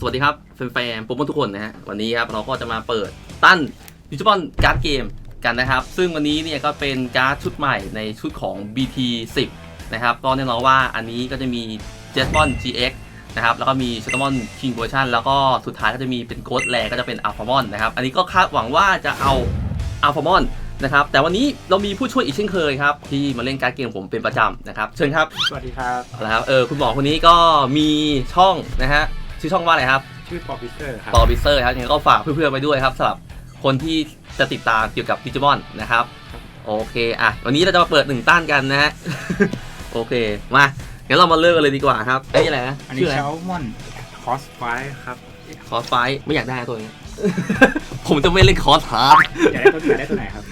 สวัสดีครับแฟนๆโปรโมททุกคนนะฮะวันนี้ครับเราก็จะมาเปิดตั้นดิจิ t a ลการ์ดเกมกันนะครับ ซึ่งวันนี้เนี่ยก็เป็นการ์ดชุดใหม่ในชุดของ BT 10 นะครับก็แน่นอนว่าอันนี้ก็จะมี j e s m o n GX นะครับแล้วก็มี s h u t t l e m o n King Version แล้วก็สุดท้ายก็จะมีเป็น Ghost Rare ก็จะเป็น Alphamon นะครับอันนี้ก็คาดหวังว่าจะเอา Alphamon นะครับแต่วันนี้เรามีผู้ช่วยอีกเช่นเคยครับ ที่มาเล่นการ์ดเกมผมเป็นประจำนะครับ เชิญครับ สวัสดีครับเอาละครับเออคุณหมอคนนี้ก็มีช่องนะฮะ ชื่อช่องว่าอะไรครับ ชื่อปอพิเตอร์ครับ ต่อบิเซอร์ครับยังไงก็ฝากเพื่อนๆไปด้วยครับสำหรับคนที่จะติดตามเกี่ยวกับดิจิมอนนะครับ โอเค อะ วันนี้เราจะมาเปิดหนึ่งต้านกันนะฮะ โอเค มางั้นเรามาเริ่มกันเลยดีกว่าครับไอ้ยอะไรนะอันนี้ชื่ออะไรเชลมอนคอสไฟครับคอสไฟไม่อยากได้ตัวนี้ ผมจะไม่เล่นคอสฮาร์ดอยากได้ตัวอยากได้ตัวไหนครับ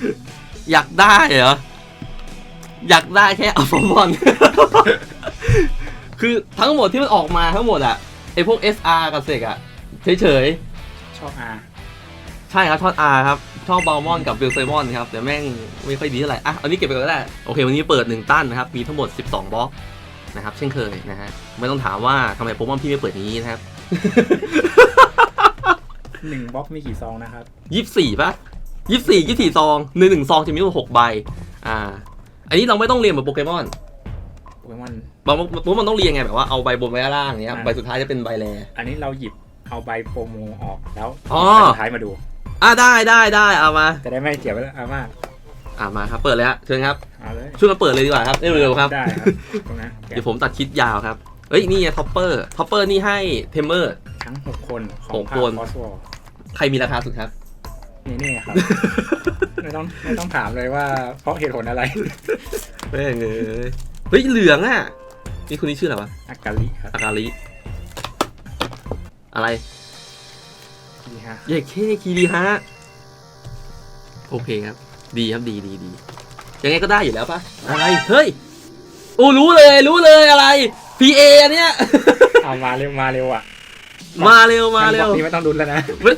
อยากได้เหรอ อยากได้แค่อัลฟามอน คือทั้งหมดที่มันออกมาทั้งหมดอะ ไอพวก SR กับเซกอะเฉยๆชอบอาใช่ครับชอบอาครับ ชอบบาลมอนกับเบลไซมอนครับ แต่แม่งไม่ค่อยดีเท่าไหร่ อะอันนี้เก็บไปก่อนก็ได้ โอเค วันนี้เปิดหนึ่งตั้นนะครับ มีทั้งหมด 12 บล็อกนะครับ เช่นเคยนะฮะ ไม่ต้องถามว่าทำไมโปเกมอนพี่ไม่เปิดอย่างนี้นะครับ หนึ่งบล็อกมีกี่ซองนะครับ ยี่สิบสี่ป่ะยี่สิบสี่ยี่สิบสี่ซองหนึ่งหนึ่งซองจะมีทั้งหมดหกใบ อ่า อันนี้เราไม่ต้องเรียงเหมือนโปเกมอน โปเกมอน บางโปเกมอนต้องเรียงไงแบบว่าเอาใบบนไว้ข้างล่างอย่างเงี้ยอ่าใบสุดท้ายจะเป็นใบแรอันนี้เราหยิบเอาใบโปรโมออกแล้วอ๋อใบสุดท้ายมาดู อ่าได้ได้ได้เอามาจะได้ไม่เสียเวลาอามาอ่ามาครับเปิดเลยฮะเชิญครับเอาเลยช่วยมาเปิดเลยดีกว่าครับเร็วๆครับได้ครับตรงนั้นแกะเดี๋ยวผมตัดคลิปยาวครับเอ้ยนี่ไงท็อปเปอร์ท็อปเปอร์นี่ให้เทมเมอร์ทั้งหกคนขอหงกภาคคนคอสวอลใครมีราคาสุดครับนี่นี่ครับไม่ต้องไม่ต้องถามเลยว่าเพราะเหตุผลอะไรแม่งเอ้ยเฮ้ยเหลืองอะ นี่คนนี้ชื่ออะไรวะอากาลิครับอากาลิอะไรนี่ฮะเยเคคีรีฮะโอเคครับ ดีครับดีดีดียังไงก็ได้อยู่แล้วปะอะไรเฮ้ยโอ้รู้เลยรู้เลยอะไร PA อันเนี้ยเอามาเร็วมาเร็วอะมาเร็วมาเร็วบล็อกนี้ไม่ต้องลุ้นแล้วนะเว้ย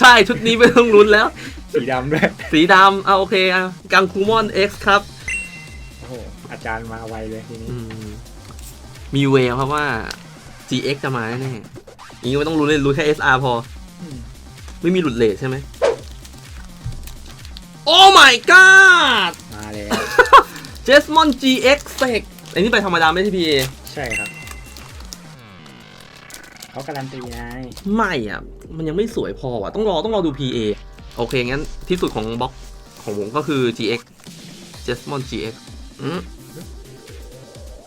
ใช่ชุดนี้ไม่ต้องลุ้นแล้ว สีดำด้วยสีดำเอาโอเคอะกังคูมอน X ครับโอ้โหอาจารย์มาไวเลยทีนี้อืมมีเวลครับว่า GX จะมาแน่ๆอย่างนี้ไม่ต้องรู้เลยรู้แค่ SR พอมไม่มีหลุดเลทใช่ไหม โอ้ my god มาแล้ว j e s m o n GX เซกอันนี้ไปธรรมดาไม่ใช่ PA ใช่ครับ เขาการันตีไงไม่อะ มันยังไม่สวยพอว่ะ ต้องรอต้องรอดู PA โอเค งั้นที่สุดของบล็อกของผมก็คือ GX j e s m o n GX อืม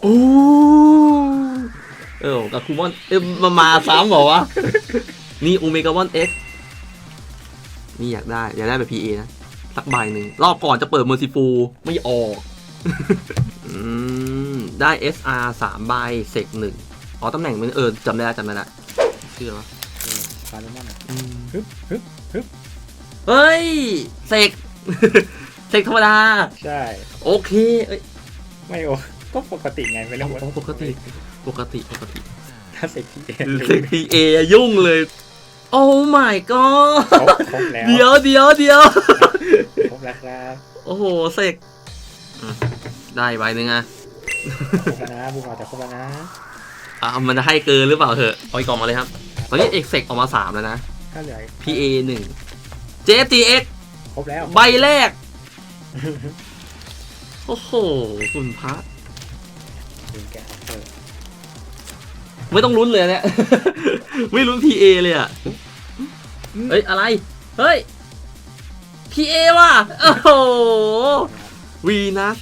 โอ้เออกับคูมอนเอ้ยมามาซ้ำเหรอวะ นี่โอเมกามอน X นี่อยากได้ อยากได้แบบ PA นะ สักใบหนึ่ง รอบก่อนจะเปิดเมอร์ซิฟูไม่ออกอืมได้ SR 3ใบเสกหนึ่งอ๋อตำแหน่งมันเออจำได้แล้วจำได้แล้วชื่ออะไรวะเออฟาร์มอนอะอืมฮึบฮึบฮึบเฮ้ยเสก เสกธรรมดา ใช่ โอเคเอ้ย ไม่โอ ก็ปกติไงเป็นเรื่องปกติปกติปกติถ้าเสกพีเอเสก PA อะยุ่งเลย โอ้ my คร god บครบแล้วเดี๋ยวเดี๋ยวเดี๋ยวครบแล้วครับโอ้โหเสกอืมได้ใบหนึ่งอะครบแล้วนะบุกออกจากครบแล้วนะอะมันจะให้เกินหรือเปล่าเถอะเอาอีกกล่องมาเลยครับ ตอนนี้เอกเซกออกมาสามแล้วนะก็เหลือ PA หนึ่ง JTX ครบแล้ว ใบแรก โอ้โห คุณพระ ดึงแกะเอาเปิดไม่ต้องลุ้นเลยเนี่ย ไม่ลุ้น PA เลยอะ เฮ้ย อะไร เฮ้ย PA ว่ะ โอ้โห วีนัส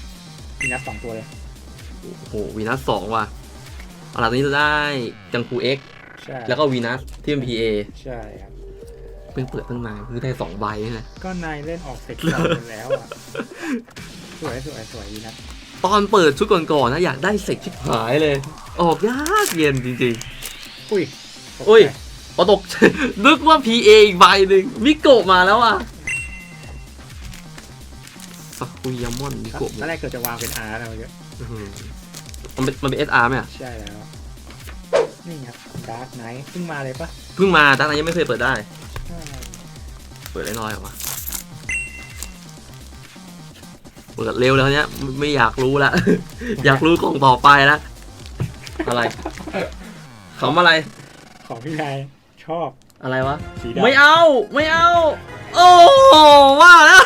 มีนับสองตัวเลย โอ้โห วีนัสสองว่ะเอาล่ะตอนนี้จะได้จังคู X ใช่แล้วก็วีนัสที่เป็น PA ใช่ครับ เพิ่งเปิดตั้งนานเพิ่งได้สองใบนี่แหละก็นายเล่นออกเสกสองคนแล้วอะ สวยสวยสวยดีนะ ตอนเปิดชุดก่อนๆนะอยากได้เสกชิบหายเลย ออกยากเย็นจริงอุ้ยอุ้ยๆพอตก นึกว่า PA อีกใบหนึ่งมิโกะมาแล้วอะสักุยามอนมิครับโกะตอนแรกเกิดจะวางเป็นอาร์นะเมื่อกี้อื้อหือมันเป็นมันเป็น SR ไหมอะใช่แล้ว นี่ครับดาร์กไนท์เพิ่งมาเลยปะเพิ่งมาตั้งแต่ยังไม่เคยเปิดได้ ใช่เปิดได้น้อยเหรอวะ เปิดเร็วแล้วเนี้ยไม่ไม่อยากรู้ละ อยากรู้กล่องต่อไปละอะไรขำอะไรขของพี่นายชอบ อะไรวะ สีดำ ไม่เอา ไม่เอา โอ้ว่าแล้ว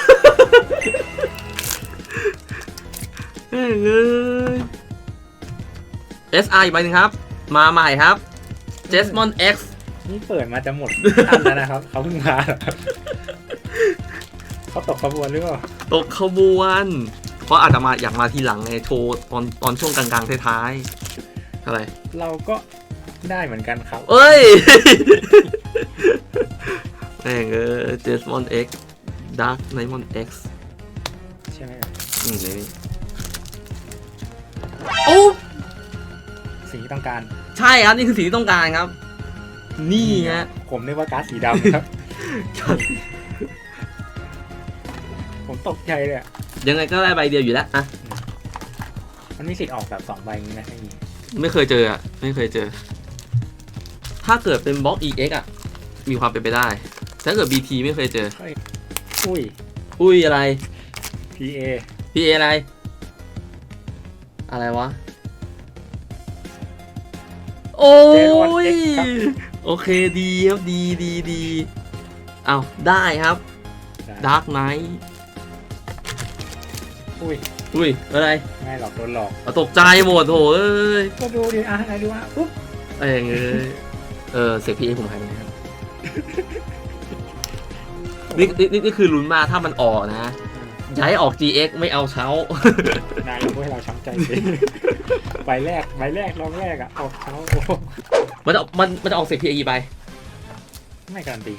เอ้ยเอ้ย SR อีกใบหนึ่งครับ มาใหม่ครับ Jesmon X นี่เปิดมาจะหมดอันแล้วนะครับ เขาเพิ่งมา เหรอครับเขาตกขบวนหรือเปล่าตกขบวน เพราะอาจจะมาอยากมาทีหลังไงโชว์ตอนตอนช่วงกลางๆท้ายๆอะไร เราก็ได้เหมือนกันครับ เอ้ย แม่งเออ Jesmon X Dark Nightmon X ใช่ไหมอืมนี่โอ้สีที่ต้องการ ใช่ครับ นี่คือสิ่งที่ต้องการครับ นี่ฮะผมนึกว่าก๊าซสีดำครับผม ตกใจเลยอะยังไงก็ได้ใบเดียวอยู่แล้วอะมันมีสิทธิ์ออกแบบสองใบนี้นะไม่มีไม่เคยเจออะไม่เคยเจอ ถ้าเกิดเป็นบล็อก EX อะมีความเป็นไปได้แต่ถ้าเกิด BT ไม่เคยเจอ อุ้ย อุ้ยอะไร PA PA อะไร อะไรวะ โอ้ยโอเคดีครับ ดีดีดีเอาได้ครับ Dark Knight อุ้ยอุ้ยอะไรง่ายหรอกโดนหลอกอะตกใจหมดโถเอ้ยก็ดูดิอะไหนดูอะปุ๊บเอ้ยเอ้ยเออเสกพีเอผมหายไปไหนครับนี่นี่นี่นี่คือลุ้นมาถ้ามันออกนะอย่าให้ออก GX ไม่เอาเช้า นายอย่าพูดให้เราช้ำใจสิใบแรกใบแรกรอบแรกอะออกเขาโอ้โหมันจะมันมันจะออกเสกพีเอไปไม่การันตี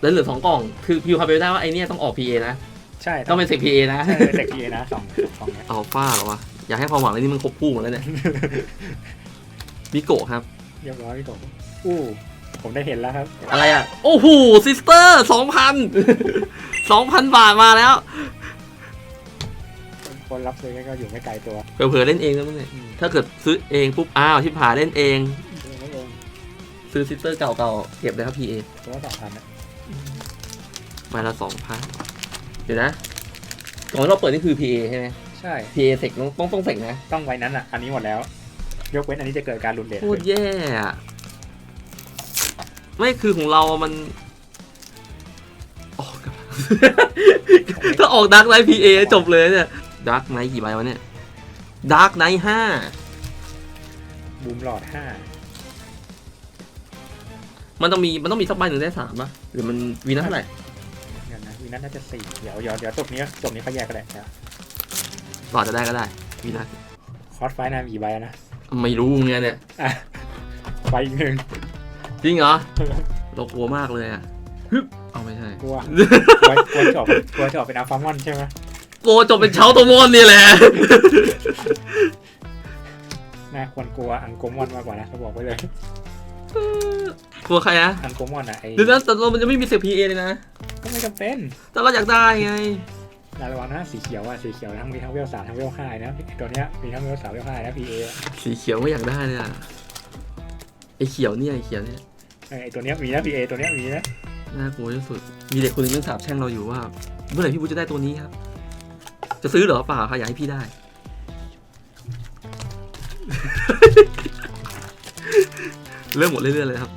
แล้วเหลือสองกล่อง คือพิวคาเบลได้ว่าไอเนี้ยต้องออก PA นะ ใช่ต้องเป็นเสก PA นะใช่เด็กพีนะสองสองเนี้ยอัลฟาเหรอวะ อยากให้ความหวังเลยนี่มันครบคู่หมดแล้วเนี่ยมิโกะครับ เรียบร้อยพี่ผมอู้ผมได้เห็นแล้วครับ อะไรอะ โอ้โหซิสเตอร์สองพันสองพันบาทมาแล้ว คนรับซื้อก็อยู่ไม่ไกลตัวเผื่อๆเล่นเองนะมึงเนี่ย อืมถ้าเกิดซื้อเองปุ๊บ อ้าวที่ผ่าเล่นเองซื้อไม่เองซื้อซิสเตอร์เก่าๆเก็บเลยครับ PA ตัวสองพันอะมาละสองพัน เดี๋ยวนะก่อนที่เราเปิดนี่คือ PA ใช่ไหม ใช่ PA เสกต้องต้องต้องเสกนะ ต้องไว้นั้นอะ อันนี้หมดแล้ว ยกเว้นอันนี้จะเกิดการหลุดเลทโคตรแย่อะไม่คือของเราอะมันออกกับ ถ้าออกดักไนท์พีเอจบเลยเนี่ยดักไนท์กี่ใบวะเนี่ยดักไนท์ห้าบูมหลอดห้ามันต้องมีมันต้องมีสักใบหนึ่งได้สามปะหรือมันวีนัสเท่าไหร่เดี๋ยว นะวีนัทน่าจะสี่เดี๋ยวเดี๋ยวเดี๋ยวจบนี้จบนี้เขาแยกกันแหละเดี๋ยวต่อจะได้ก็ได้วีนัสคอร์สไฟนายมีกี่ใบนะไม่รู้ไงเนี่ยอะใบอีกหนึ่งจริงเหรอเรากลัวมากเลยอะฮึบเอาไม่ใช่กลัวกลัวกลัวจะออกกลัวจะออกเป็นอัลฟามอนใช่ไหมโกลัวจบเป็นเช้าตัวมอนนี่แหละน่าควรกลัวอังโกมอนมากกว่านะเขาบอกไว้เลยกลัวใครอะอังโกมอนอะไอ้เดี๋ยวนะแต่เรามันจะไม่มีเซพีเอเลยนะ ก็ไม่จำเป็นแต่เราอยากได้ไงนายระวังนะสีเขียวอะสีเขียวทั้งมีทั้งเวลสามทั้งเวลห้านะตัวเนี้ยมีทั้งเวลสามเวลห้านะพีเอสีเขียวไม่อยากได้เลยอะไอเขียวเนี่ยไอเขียวเนี่ยไอตัวเนี้ยมีนะพีเอตัวเนี้ยมีนะน่ากลัวที่สุด มีเด็กคนหนึงยังสาบแช่งเราอยู่ว่า เมื่อไหร่พี่บูจะได้ตัวนี้ครับ จะซื้อเหรอเปล่าค่ะอยากให้พี่ได้ เริ่มหมดเรื่อยๆเลยครับ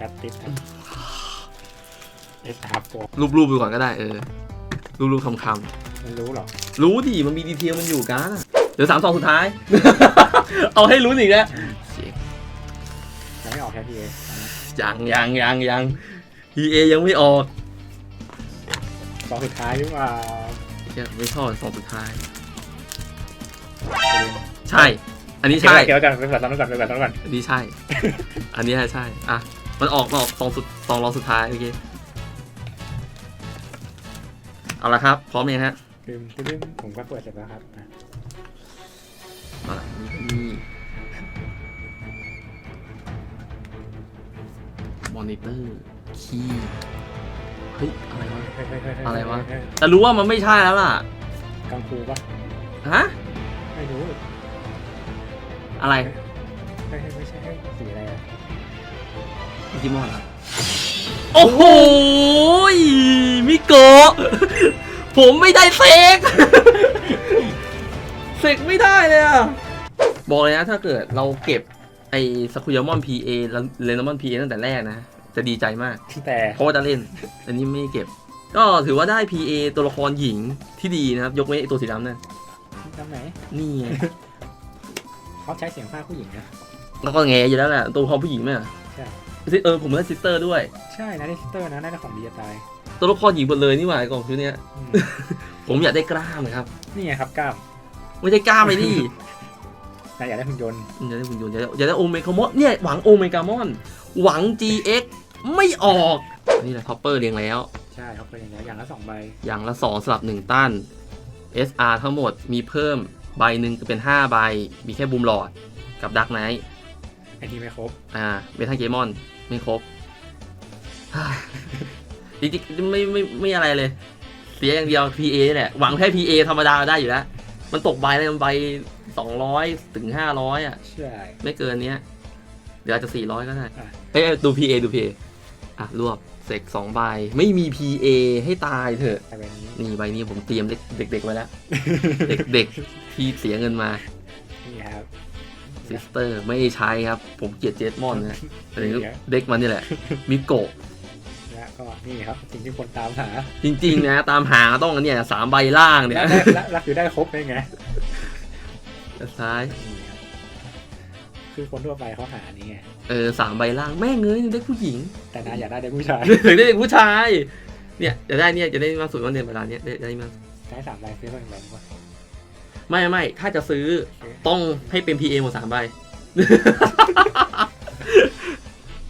จัดติดเอ สอาร์โฟรูปๆดูก่อนก็ได้เออรูปๆคำมันรู้หรอๆรู้ดิมันมีดีเทลมันอยู่กันอะเดี๋ยวสามสองสุดท้าย เอาให้รู้นอีกแล้วเชี่ยยังไม่ออกแค่พีเอยังยังยังยัง PA ยังไม่ออกสองสุดท้ายหรือเปล่าเชี่ยไม่ชอบสองสุดท้าย ใช่ อันนี้ใช่ใช่เกี่ยวกันไปก่อนตอนนู้นก่อนไปก่อนตอนนู้นก่อนอันนี้ใช่ อันนี้ใช่ อะ มันออกมาออกสองสุดสองรองสุดท้ายโอเค เอาละครับ พร้อมยังฮะลืมลืมผมก็เปิดเสร็จแล้วครับอะเอาละนี่มอนิเตอร์คีย์เฮ้ย อะไรวะ เฮ้ยเฮ้ยเฮ้ยเฮ้ยอะไรวะ เฮ้ยแต่รู้ว่ามันไม่ใช่แล้วล่ะ กังฟูปะฮะ ไม่รู้อะไรเฮ้ยเฮ้ยไม่ใช่เฮ้ยสีอะไรอะดิจิมอนครับ โอ้โหยมิโกะ ผมไม่ได้เซกเซกไม่ได้เลยอะบอกเลยนะถ้าเกิดเราเก็บไออสคุยามอน PA แล้วเลนามอน PA ตั้งแต่แรกนะ จะดีใจมาก แต่เพราะว่าจะเล่น อันนี้ไม่เก็บ ก็ถือว่าได้ PA ตัวละครหญิงที่ดีนะครับ ยกเว้นไอ้ตัวสีดำนั่นทำไหนนี่ไงเขาใช้เสียงภาคผู้หญิงนะแล้วก็แงอยู่แล้วแหละตัวละครผู้หญิงไหมอะใช่ซิเออผมได้ซิสเตอร์ด้วย ใช่นะได้ซิสเตอร์นะน่าจะของดีจะตาย ตัวละครหญิงหมดเลยนี่หว่ากล่องชุดเนี้ย อืมผมอยากได้กล้ามครับ นี่ไงครับกล้ามไม่ได้กล้ามไปดินายอยากได้หุ่นยนต์อยากได้หุ่นยนต์อยากได้อยากได้โอเมกามอนเนี่ยหวังโอเมกามอน หวัง GX ไม่ออก นี่แหละท็อปเปอร์เรียงแล้ว ใช่เขาเป็นอย่างนี้อย่างละสองใบอย่างละ 2สลับ 1ตั้น SR ทั้งหมดมีเพิ่มใบหนึ่งเป็น 5 ใบ มีแค่บูมหลอดกับดักไนท์ไอ้นี่ไม่ครบอ่าเบทัลเกมอน ไม่ครบ จริงๆไม่ไม่ไม่อะไรเลย เสียอย่างเดียว PA นี่แหละหวังแค่ PA ธรรมดาได้อยู่แล้ว มันตกใบเลยมันใบ200ถึง500อะ ใช่ ไม่เกินเนี้ย เดี๋ยวอาจจะ400ก็ได้ อะเอ้ยดู PA ดู PA อะ รวบเสกสองใบ ไม่มี PA ให้ตายเถอะแต่ใบนี้ นี่ใบนี้ผมเตรียมเด็กๆไว้แล้ว เด็กๆที่เสียเงินมา นี่ครับ ซิสเตอร์ไม่ใช้ครับ ผมเกลียดเจสมอนนะแต่เด็กมันนี่แหละ มิโกะและ ก็นี่ครับสิ่งที่คนตามหาจริงๆนะตามหาต้องอันเนี่ยสามใบล่างเนี่ยและได้และและคือได้ครบได้ไงซ้ายนี่ครับคือคนทั่วไปเขาหานี่ไงเออสามใบล่างแม่งเงยเด็กผู้หญิง แต่นายอยากได้เด็กผู้ชายถึงได้เด็กผู้ชาย เนี่ยจะได้เนี่ยจะได้มาสุดวันเดือนเวลาเนี้ยได้ได้มาใช้สามใบซื้อมาหนึ่งใบดีกว่าไม่ไม่ถ้าจะซื้อต้องให้เป็น PA หมดสามใบ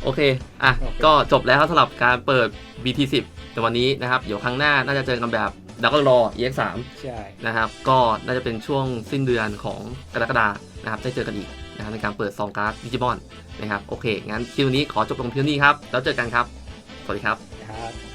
โอเค อะก็จบแล้วสำหรับการเปิด BT10 ในวันนี้นะครับ เดี๋ยวครั้งหน้าน่าจะเจอกันแบบดักก็รอ EX3 ใช่ นะครับ ก็น่าจะเป็นช่วงสิ้นเดือนของกรกฎานะครับได้เจอกันอีกนะครับในการเปิดซองการ์ดดิจิมอนนะครับ โอเค งั้นคลิปนี้ขอจบลงเพียงนี้ครับ แล้วเจอกันครับ สวัสดีครับนะครับ